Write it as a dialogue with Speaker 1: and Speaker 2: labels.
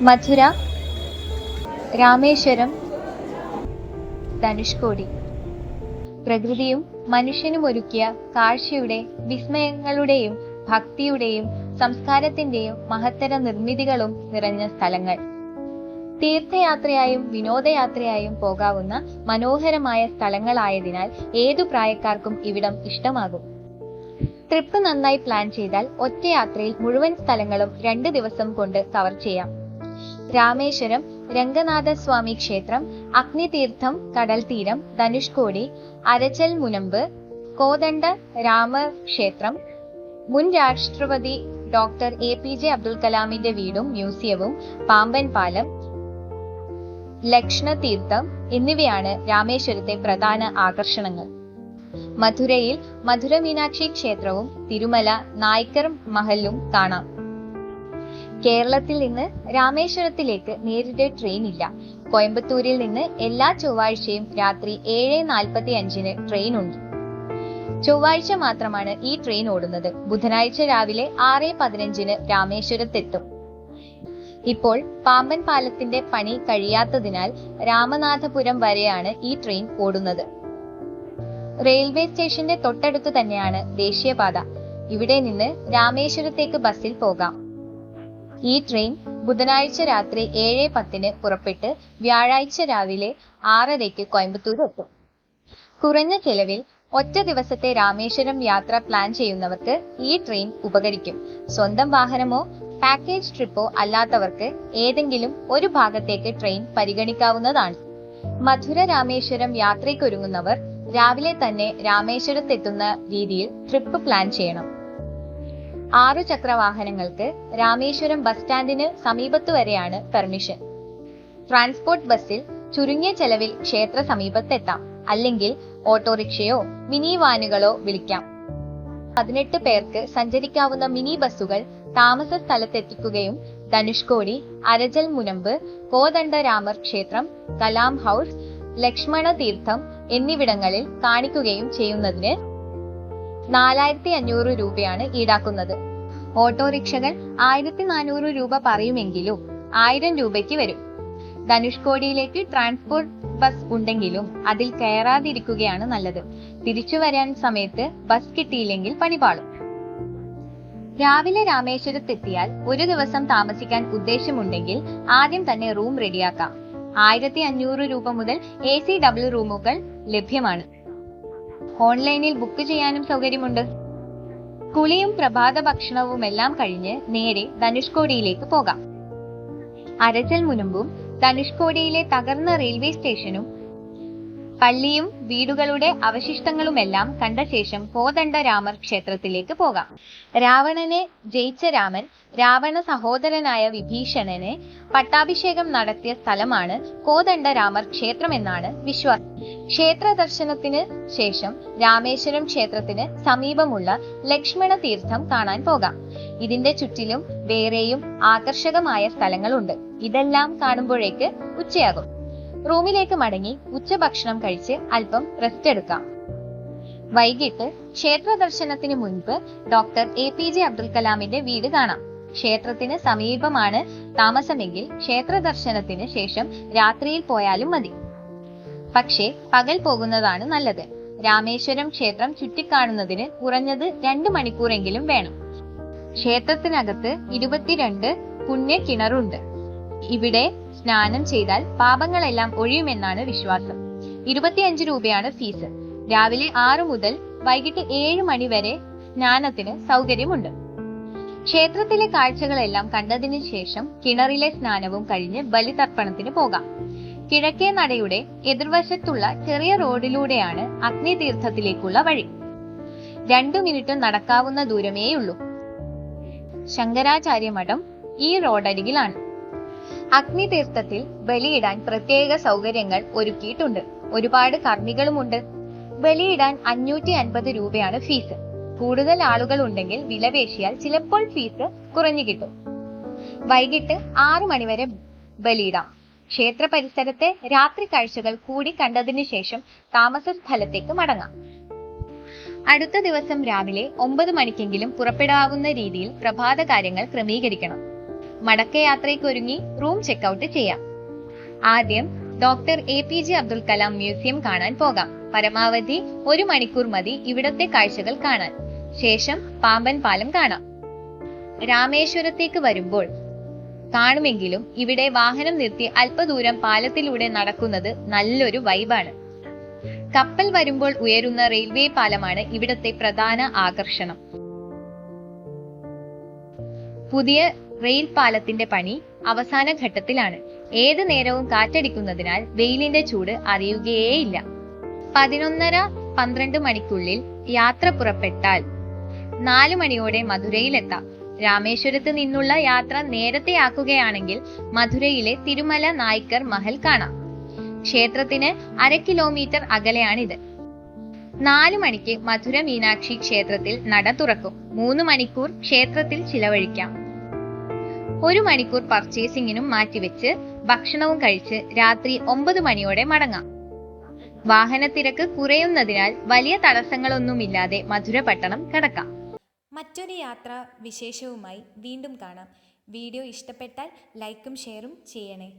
Speaker 1: മധുര രാമേശ്വരം ധനുഷ്കോടി. പ്രകൃതിയും മനുഷ്യനും ഒരുക്കിയ കാഴ്ചയുടെ വിസ്മയങ്ങളുടെയും ഭക്തിയുടെയും സംസ്കാരത്തിന്റെയും മഹത്തര നിർമ്മിതികളും നിറഞ്ഞ സ്ഥലങ്ങൾ. തീർത്ഥയാത്രയായും വിനോദയാത്രയായും പോകാവുന്ന മനോഹരമായ സ്ഥലങ്ങളായതിനാൽ ഏതു പ്രായക്കാർക്കും ഇവിടം ഇഷ്ടമാകും. ട്രിപ്പ് നന്നായി പ്ലാൻ ചെയ്താൽ ഒറ്റ യാത്രയിൽ മുഴുവൻ സ്ഥലങ്ങളും രണ്ട് ദിവസം കൊണ്ട് കവർ ചെയ്യാം. രാമേശ്വരം രംഗനാഥസ്വാമി ക്ഷേത്രം അഗ്നിതീർത്ഥം കടൽ തീരം ധനുഷ്കോടി അരച്ചൽ മുനമ്പ് കോദണ്ഡ രാമ ക്ഷേത്രം മുൻ രാഷ്ട്രപതി doctor A P J Abdul കലാമിന്റെ വീടും മ്യൂസിയവും പാമ്പൻ പാലം ലക്ഷ്ണതീർത്ഥം എന്നിവയാണ് രാമേശ്വരത്തെ പ്രധാന ആകർഷണങ്ങൾ. മധുരയിൽ മധുര മീനാക്ഷി ക്ഷേത്രവും തിരുമല നായ്ക്കർ മഹലും കാണാം. കേരളത്തിൽ നിന്ന് രാമേശ്വരത്തിലേക്ക് നേരിട്ട് ട്രെയിൻ ഇല്ല. കോയമ്പത്തൂരിൽ നിന്ന് എല്ലാ ചൊവ്വാഴ്ചയും രാത്രി ഏഴ് നാൽപ്പത്തി അഞ്ചിന് ട്രെയിൻ ഉണ്ട്. ചൊവ്വാഴ്ച മാത്രമാണ് ഈ ട്രെയിൻ ഓടുന്നത്. ബുധനാഴ്ച രാവിലെ ആറ് പതിനഞ്ചിന് രാമേശ്വരത്തെത്തും. ഇപ്പോൾ പാമ്പൻ പാലത്തിന്റെ പണി കഴിയാത്തതിനാൽ രാമനാഥപുരം വരെയാണ് ഈ ട്രെയിൻ ഓടുന്നത്. റെയിൽവേ സ്റ്റേഷന്റെ തൊട്ടടുത്ത് തന്നെയാണ് ദേശീയപാത. ഇവിടെ നിന്ന് രാമേശ്വരത്തേക്ക് ബസ്സിൽ പോകാം. ഈ ട്രെയിൻ ബുധനാഴ്ച രാത്രി ഏഴ് പത്തിന് പുറപ്പെട്ട് വ്യാഴാഴ്ച രാവിലെ ആറരയ്ക്ക് കോയമ്പത്തൂർ എത്തും. കുറഞ്ഞ ചെലവിൽ ഒറ്റ ദിവസത്തെ രാമേശ്വരം യാത്ര പ്ലാൻ ചെയ്യുന്നവർക്ക് ഈ ട്രെയിൻ ഉപകരിക്കും. സ്വന്തം വാഹനമോ പാക്കേജ് ട്രിപ്പോ അല്ലാത്തവർക്ക് ഏതെങ്കിലും ഒരു ഭാഗത്തേക്ക് ട്രെയിൻ പരിഗണിക്കാവുന്നതാണ്. മധുര രാമേശ്വരം യാത്രയ്ക്കൊരുങ്ങുന്നവർ രാവിലെ തന്നെ രാമേശ്വരത്തെത്തുന്ന രീതിയിൽ ട്രിപ്പ് പ്ലാൻ ചെയ്യണം. ആറു ചക്ര വാഹനങ്ങൾക്ക് രാമേശ്വരം ബസ് സ്റ്റാൻഡിന് സമീപത്തു വരെയാണ് പെർമിഷൻ. ട്രാൻസ്പോർട്ട് ബസ്സിൽ ചുരുങ്ങിയ ചെലവിൽ ക്ഷേത്ര സമീപത്തെത്താം. അല്ലെങ്കിൽ ഓട്ടോറിക്ഷയോ മിനി വാനുകളോ വിളിക്കാം. പതിനെട്ട് പേർക്ക് സഞ്ചരിക്കാവുന്ന മിനി ബസ്സുകൾ താമസ സ്ഥലത്തെത്തിക്കുകയും ധനുഷ്കോടി അരജൽ മുനമ്പ് കോദണ്ഡരാമർ ക്ഷേത്രം കലാം ഹൗസ് ലക്ഷ്മണ തീർത്ഥം എന്നിവിടങ്ങളിൽ കാണിക്കുകയും ചെയ്യുന്നതിന് നാലായിരത്തി അഞ്ഞൂറ് രൂപയാണ് ഈടാക്കുന്നത്. ഓട്ടോറിക്ഷകൾ ആയിരത്തി നാനൂറ് രൂപ പറയുമെങ്കിലും ആയിരം രൂപയ്ക്ക് വരും. ധനുഷ്കോടിയിലേക്ക് ട്രാൻസ്പോർട്ട് ബസ് ഉണ്ടെങ്കിലും അതിൽ കയറാതിരിക്കുകയാണ് നല്ലത്. തിരിച്ചു വരാൻ സമയത്ത് ബസ് കിട്ടിയില്ലെങ്കിൽ പണിപാളും രാവിലെ രാമേശ്വരത്തെത്തിയാൽ ഒരു ദിവസം താമസിക്കാൻ ഉദ്ദേശമുണ്ടെങ്കിൽ ആദ്യം തന്നെ റൂം റെഡിയാക്കാം. ആയിരത്തി അഞ്ഞൂറ് രൂപ മുതൽ എ സി ഡബിൾ റൂമുകൾ ലഭ്യമാണ്. ഓൺലൈനിൽ ബുക്ക് ചെയ്യാനും സൗകര്യമുണ്ട്. കുളിയും പ്രഭാത ഭക്ഷണവും എല്ലാം കഴിഞ്ഞ് നേരെ ധനുഷ്കോടിയിലേക്ക് പോകാം. അരച്ചൽ മുനമ്പും ധനുഷ്കോടിയിലെ തകർന്ന റെയിൽവേ സ്റ്റേഷനും പള്ളിയും വീടുകളുടെ അവശിഷ്ടങ്ങളുമെല്ലാം കണ്ട ശേഷം കോദണ്ഡ രാമർ ക്ഷേത്രത്തിലേക്ക് പോകാം. രാവണനെ ജയിച്ച രാമൻ രാവണ സഹോദരനായ വിഭീഷണനെ പട്ടാഭിഷേകം നടത്തിയ സ്ഥലമാണ് കോദണ്ഡ രാമർ ക്ഷേത്രം എന്നാണ് വിശ്വാസം ക്ഷേത്ര ദർശനത്തിന് ശേഷം രാമേശ്വരം ക്ഷേത്രത്തിന് സമീപമുള്ള ലക്ഷ്മണ തീർത്ഥം കാണാൻ പോകാം. ഇതിന്റെ ചുറ്റിലും വേറെയും ആകർഷകമായ സ്ഥലങ്ങളുണ്ട്. ഇതെല്ലാം കാണുമ്പോഴേക്ക് ഉച്ചയാകും. റൂമിലേക്ക് മടങ്ങി ഉച്ചഭക്ഷണം കഴിച്ച് അല്പം റെസ്റ്റ് എടുക്കാം. വൈകിട്ട് ക്ഷേത്ര ദർശനത്തിന് മുൻപ് doctor A P J Abdul കലാമിന്റെ വീട് കാണാം. ക്ഷേത്രത്തിന് സമീപമാണ് താമസമെങ്കിൽ ക്ഷേത്ര ദർശനത്തിന് ശേഷം രാത്രിയിൽ പോയാലും മതി. പക്ഷേ പകൽ പോകുന്നതാണ് നല്ലത്. രാമേശ്വരം ക്ഷേത്രം ചുറ്റിക്കാണുന്നതിന് കുറഞ്ഞത് രണ്ട് മണിക്കൂറെങ്കിലും വേണം. ക്ഷേത്രത്തിനകത്ത് ഇരുപത്തിരണ്ട് പുണ്യ കിണറുണ്ട് ഇവിടെ സ്നാനം ചെയ്താൽ പാപങ്ങളെല്ലാം ഒഴിയുമെന്നാണ് വിശ്വാസം. ഇരുപത്തിയഞ്ച് രൂപയാണ് ഫീസ്. രാവിലെ ആറു മുതൽ വൈകിട്ട് ഏഴ് മണി വരെ സ്നാനത്തിന് സൗകര്യമുണ്ട്. ക്ഷേത്രത്തിലെ കാഴ്ചകളെല്ലാം കണ്ടതിന് ശേഷം കിണറിലെ സ്നാനവും കഴിഞ്ഞ് ബലിതർപ്പണത്തിന് പോകാം. കിഴക്കേ നടയുടെ എതിർവശത്തുള്ള ചെറിയ റോഡിലൂടെയാണ് അഗ്നിതീർത്ഥത്തിലേക്കുള്ള വഴി. രണ്ടു മിനിറ്റ് നടക്കാവുന്ന ദൂരമേയുള്ളൂ. ശങ്കരാചാര്യ മഠം ഈ റോഡരികിലാണ്. അഗ്നിതീർത്ഥത്തിൽ ബലിയിടാൻ പ്രത്യേക സൗകര്യങ്ങൾ ഒരുക്കിയിട്ടുണ്ട്. ഒരുപാട് കർമ്മികളുമുണ്ട്. ബലിയിടാൻ അഞ്ഞൂറ്റി അൻപത് രൂപയാണ് ഫീസ്. കൂടുതൽ ആളുകൾ ഉണ്ടെങ്കിൽ വിലപേശിയാൽ ചിലപ്പോൾ ഫീസ് കുറഞ്ഞു കിട്ടും. വൈകിട്ട് ആറു മണിവരെ ബലിയിടാം. ക്ഷേത്ര പരിസരത്തെ രാത്രി കാഴ്ചകൾ കൂടി കണ്ടതിനു ശേഷം താമസ സ്ഥലത്തേക്ക് മടങ്ങാം. അടുത്ത ദിവസം രാവിലെ ഒമ്പത് മണിക്കെങ്കിലും പുറപ്പെടാവുന്ന രീതിയിൽ പ്രഭാത കാര്യങ്ങൾ ക്രമീകരിക്കണം. മടക്കയാത്രയ്ക്കൊരുങ്ങി റൂം ചെക്കൗട്ട് ചെയ്യാം. ആദ്യം doctor A P J Abdul Kalam museum കാണാൻ പോകാം. പരമാവധി ഒരു മണിക്കൂർ മതി ഇവിടത്തെ കാഴ്ചകൾ കാണാൻ. ശേഷം പാമ്പൻ പാലം കാണാം. രാമേശ്വരത്തേക്ക് വരുമ്പോൾ കാണുമെങ്കിലും ഇവിടെ വാഹനം നിർത്തി അല്പദൂരം പാലത്തിലൂടെ നടക്കുന്നത് നല്ലൊരു വൈബാണ് കപ്പൽ വരുമ്പോൾ ഉയരുന്ന റെയിൽവേ പാലമാണ് ഇവിടത്തെ പ്രധാന ആകർഷണം. പുതിയ റെയിൽ പാലത്തിന്റെ പണി അവസാന ഘട്ടത്തിലാണ്. ഏത് നേരവും കാറ്റടിക്കുന്നതിനാൽ വെയിലിന്റെ ചൂട് അറിയുകയേയില്ല. പതിനൊന്നര പന്ത്രണ്ട് മണിക്കുള്ളിൽ യാത്ര പുറപ്പെട്ടാൽ നാലു മണിയോടെ മധുരയിലെത്താം. രാമേശ്വരത്ത് നിന്നുള്ള യാത്ര നേരത്തെ ആക്കുകയാണെങ്കിൽ മധുരയിലെ തിരുമല നായ്ക്കർ മഹൽ കാണാം. ക്ഷേത്രത്തിന് അര കിലോമീറ്റർ അകലെയാണിത്. നാലു മണിക്ക് മധുര മീനാക്ഷി ക്ഷേത്രത്തിൽ നട തുറക്കും. മൂന്ന് മണിക്കൂർ ക്ഷേത്രത്തിൽ ചിലവഴിക്കാം. ഒരു മണിക്കൂർ പർച്ചേസിങ്ങിനും മാറ്റിവെച്ച് ഭക്ഷണവും കഴിച്ച് രാത്രി ഒമ്പത് മണിയോടെ മടങ്ങാം. വാഹനത്തിരക്ക് കുറയുന്നതിനാൽ വലിയ തടസ്സങ്ങളൊന്നുമില്ലാതെ മധുര പട്ടണം കടക്കാം.
Speaker 2: മറ്റൊരു യാത്ര വിശേഷവുമായി വീണ്ടും കാണാം. വീഡിയോ ഇഷ്ടപ്പെട്ടാൽ ലൈക്കും ഷെയറും ചെയ്യണേ.